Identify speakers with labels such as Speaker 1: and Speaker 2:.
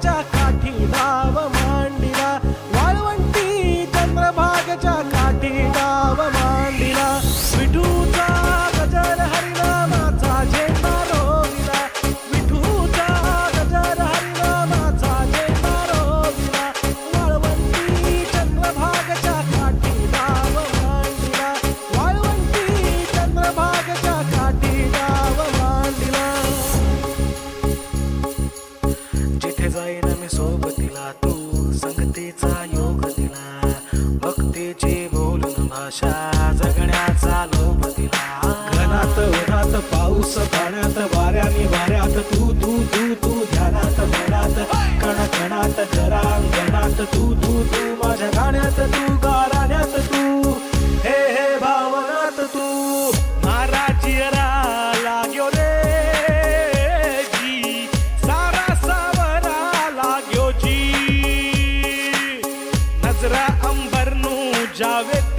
Speaker 1: 찾아 जाईन मी सोबतीला. तू संगतीचा योग दिला. भक्तीची बोलून भाषा जगण्याचा लोभ दिला. घरात घरात पाऊस पाण्यात वाऱ्याने वाऱ्यात तू तू तू तू ध्यानात घरात कणा कणात घरा अंगणात तू तू तू माझ्या गाण्यात तू गा પિંજરા અંબરનું જાવે